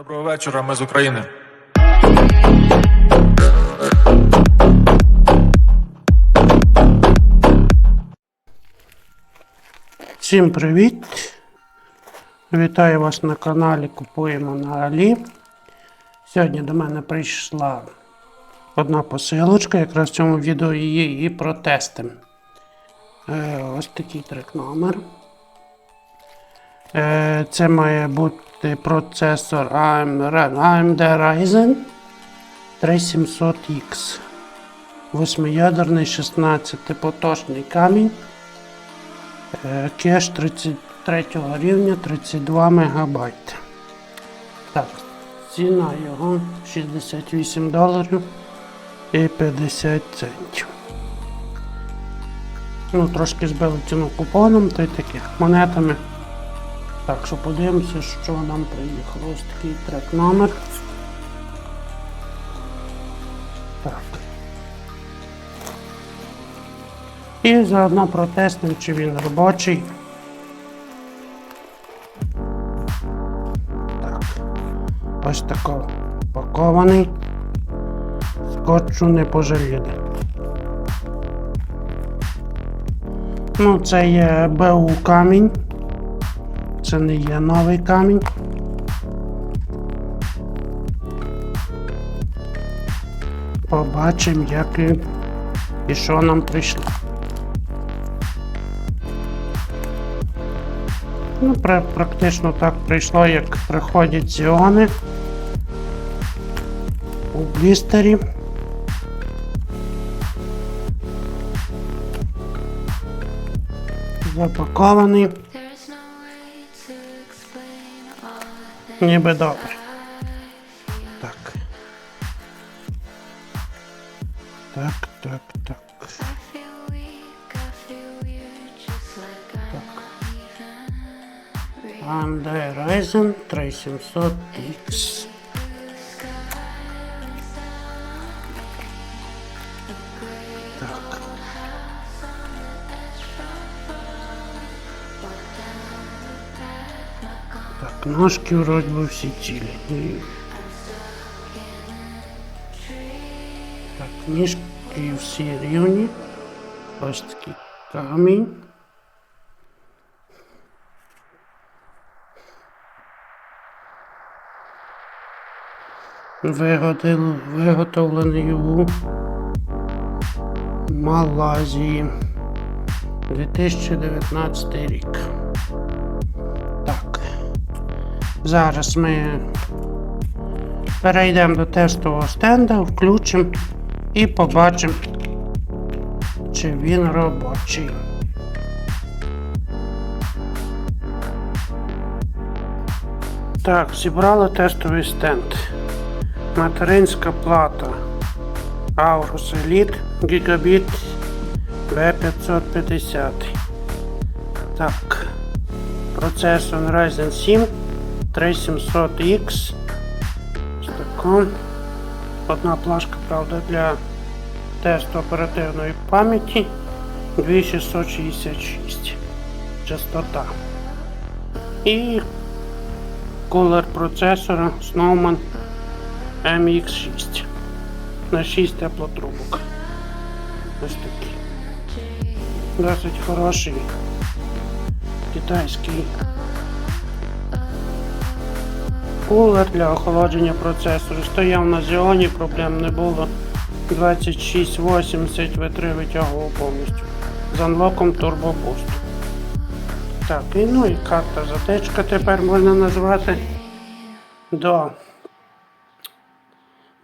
Доброго вечора, ми з України. Всім привіт! Вітаю вас на каналі Купуємо на Алі. Сьогодні до мене прийшла одна посилочка, якраз в цьому відео її і протестимо. Е, ось такий трек номер. Е, це має бути процесор AMD, AMD Ryzen 3700X. Восьмиядерний 16-поточний камінь. Е, Кеш 33 рівня 32 МБ. Так, ціна його 68 доларів і 50 центів. Ну, трошки збили ціну купоном, та й таке монетами. Так що подивимося, що нам приїхало. Ось такий трек номер. Так. І заодно протестуємо, чи він робочий. Так. Ось тако пакований. Скотчу не пожаліли. Ну, це є БУ камінь. Це не є новий камінь. Побачимо, як він і що нам прийшло. Ну, пра- практично так прийшло, як приходять зіони у блістері. Запакований, ніби добре. Так. Так, так, так. Андерайзен 3700X. Ножки вроді би всі цілі. Так, ніжки всі рівні. Ось такий камінь. Виготовлений, у Малайзії 2019 рік. Зараз ми перейдемо до тестового стенда, включимо і побачимо, чи він робочий. Так, зібрали тестовий стенд. Материнська плата Aorus Elite Gigabit B550. Так. Процесор Ryzen 7 3700X. Ось. Одна плашка, правда, для тесту оперативної пам'яті 2666 частота. І кулер процесора Snowman MX6 на 6 теплотрубок. Ось такий. Досить хороший китайський кулер для охолодження процесору. Стояв на Зіоні, проблем не було. 2680 V3 витягував повністю. З анлоком Turbo Boost. Так, і ну і карта затечка тепер можна назвати до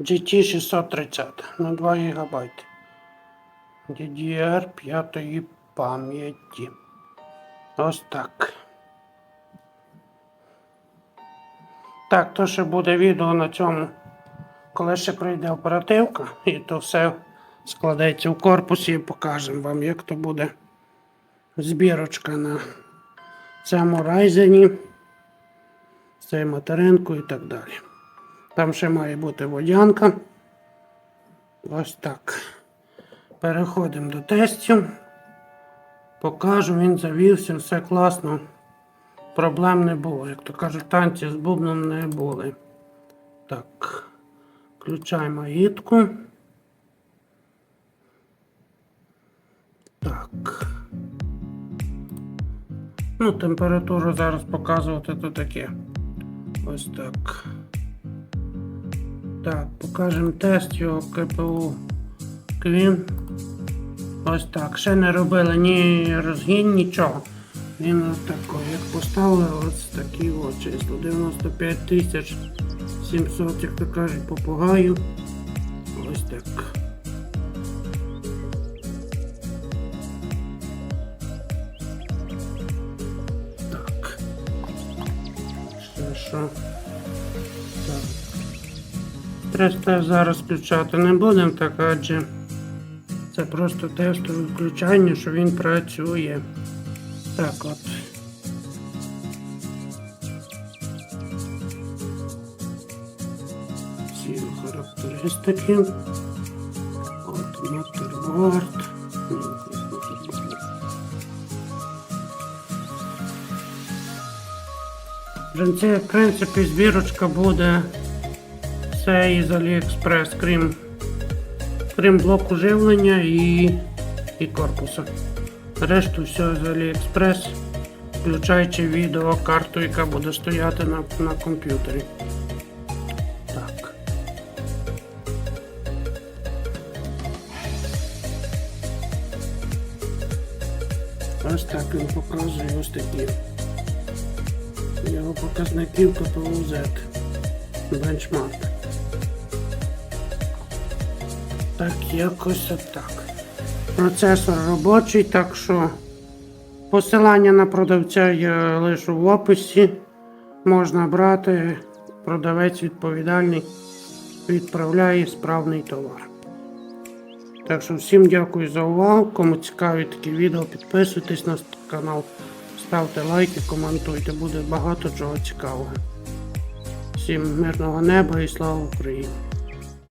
GT 630 на 2 ГБ. DDR 5 пам'яті. Ось так. Так, то ще буде відео на цьому, коли ще прийде оперативка, і то все складеться в корпусі і покажемо вам, як то буде збірочка на цьому райзені, з цією материнкою і так далі. Там ще має бути водянка. Ось так. Переходимо до тестів. Покажу, він завівся, все класно. Проблем не було. Як то кажуть, танці з бубном не були. Так. Включаємо агітку. Так. Ну, температуру зараз показувати то таке. Ось так. Так, покажемо тест його КПУ Квін. Ось так. Ще не робили ні розгін, нічого. Він ось такий, як поставили ось такі от число. 95 тисяч 700, як то кажуть, попугаю. Ось так. Так. Ще що? Так. Стрес-тест зараз включати не будемо, так адже це просто тестове включання, що він працює. Так от. Всі характеристики. От моторборд. Вже це, в принципі, збірочка буде все із Aliexpress, крім, крім блоку живлення і, і корпуса. Решту все з AliExpress, включаючи відеокарту, яка буде стояти на, на комп'ютері. Так. Ось так він показує ось такі. Його показників КПУ-Z. Бенчмарк. Так, якось отак. Процесор робочий, так що посилання на продавця я лишу в описі. Можна брати, продавець відповідальний відправляє справний товар. Так що всім дякую за увагу. Кому цікаві такі відео, підписуйтесь на канал, ставте лайки, коментуйте, буде багато чого цікавого. Всім мирного неба і слава Україні!